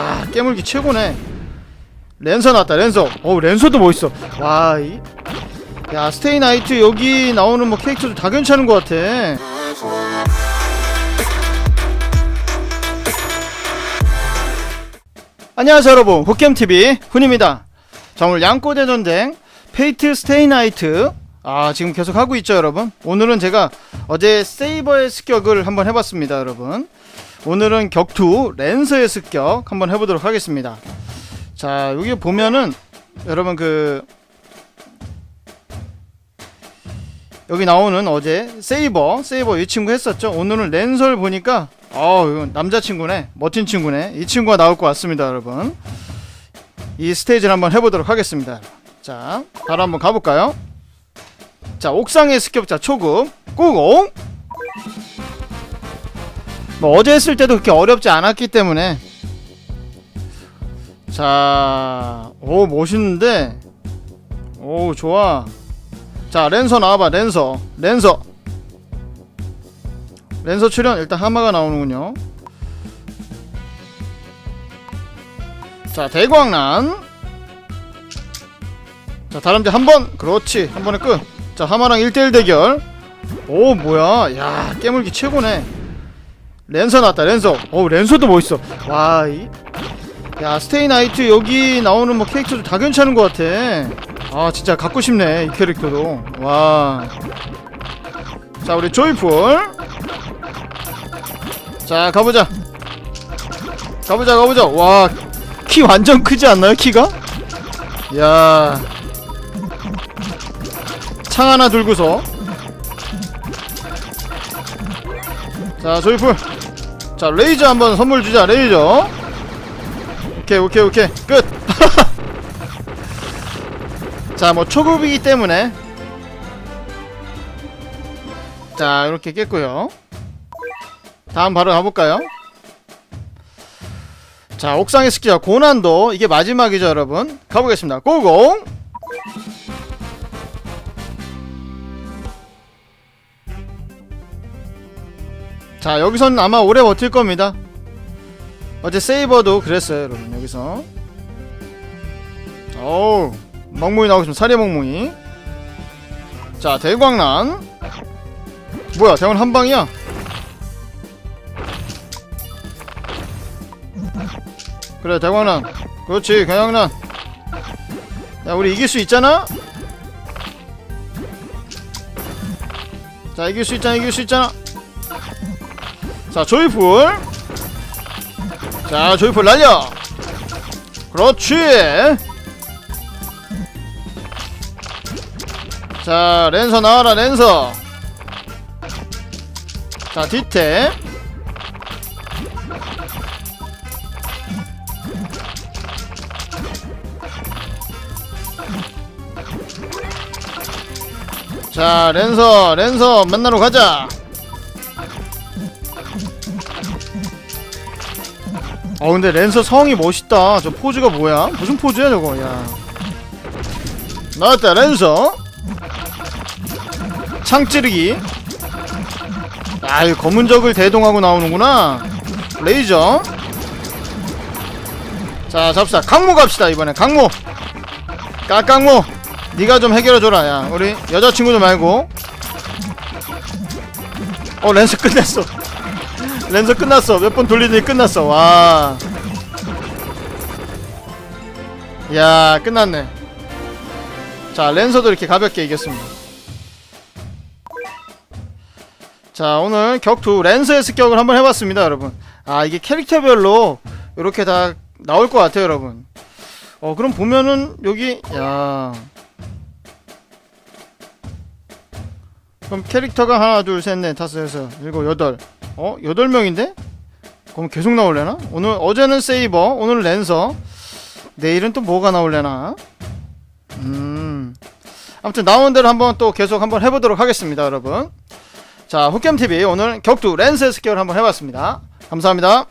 야 깨물기 최고네. 랜서 나왔다 랜서. 어우 랜서도 멋있어. 와이 야 스테이 나이트 여기 나오는 뭐 캐릭터도 다 괜찮은 것 같아. 안녕하세요 여러분. 호겜TV 훈입니다. 자 오늘 양꼬대 전쟁 페이트 스테이 나이트 아 지금 계속 하고 있죠 여러분? 오늘은 제가 어제 세이버의 습격을 한번 해봤습니다 여러분. 오늘은 격투 랜서의 습격 한번 해보도록 하겠습니다. 자 여기 보면은 여러분 그 여기 나오는 어제 세이버 세이버 이 친구 했었죠? 오늘은 랜서를 보니까 어 남자친구네 멋진 친구네. 이 친구가 나올 것 같습니다 여러분. 이 스테이지를 한번 해보도록 하겠습니다. 자 바로 한번 가볼까요 자 옥상의 습격자 초급 고고 뭐 어제 했을 때도 그렇게 어렵지 않았기 때문에 자, 오 멋있는데, 오 좋아. 자 랜서 나와봐 랜서, 랜서, 랜서 출연 일단 하마가 나오는군요. 자 대광란. 자 다람쥐 한 번, 그렇지 한 번에 끝. 자 하마랑 1대1 대결. 오 뭐야, 야 깨물기 최고네. 랜서 나왔다 랜서. 오 랜서도 멋있어. 와 이. 야 스테이 나이트 여기 나오는 뭐 캐릭터도 다 괜찮은 것 같아 아 진짜 갖고 싶네 이 캐릭터도 와자 우리 조이풀 자 가보자 가보자 가보자 와 키 완전 크지 않나요 키가? 야 창 하나 들고서. 자 조이풀 자 레이저 한번 선물 주자 레이저. 오케이 오케이 오케이. 끝. 자 뭐 초급이기 때문에. 자 이렇게 깼고요. 다음 바로 가볼까요? 자 옥상의 스키자 고난도. 이게 마지막이죠 여러분. 가보겠습니다. 고고 자 여기서는 아마 오래 버틸 겁니다. 어제 세이버도 그랬어요 여러분. 여기서. 어우 멍뭉이 나오겠습니다. 사리 멍뭉이. 자 대광란. 뭐야 대광 한방이야? 그래 대광란. 그렇지 대광란. 야 우리 이길 수 있잖아? 자 이길 수 있잖아 이길 수 있잖아 자 조이풀. 자 조이풀 날려. 그렇지. 자 랜서 나와라 랜서. 자 뒤태 자 랜서 랜서 만나러 가자 어 근데 랜서 성이 멋있다. 저 포즈가 뭐야? 무슨 포즈야 저거? 야. 나왔다 랜서. 창 찌르기. 아이 검은 적을 대동하고 나오는구나. 레이저. 자 잡시다. 강모 갑시다 이번에. 강모. 까깡모. 니가 좀 해결해줘라. 야 우리 여자친구도 말고. 어 랜서 끝냈어 랜서 끝났어. 몇 번 돌리더니 끝났어. 와. 야 끝났네. 자 랜서도 이렇게 가볍게 이겼습니다. 자 오늘 격투 랜서의 습격을 한번 해봤습니다 여러분. 아 이게 캐릭터별로 이렇게 다 나올 것 같아요 여러분. 어 그럼 보면은 여기 야. 그럼 캐릭터가 하나 둘 셋 넷 다섯 여섯 일곱 여덟 어? 8명인데? 그럼 계속 나올래나? 오늘 어제는 세이버, 오늘 랜서. 내일은 또 뭐가 나올래나? 음. 아무튼 나온 대로 한번 또 계속 한번 해 보도록 하겠습니다, 여러분. 자, 흑겜TV 오늘 격투 랜서 스퀘어를 한번 해 봤습니다. 감사합니다.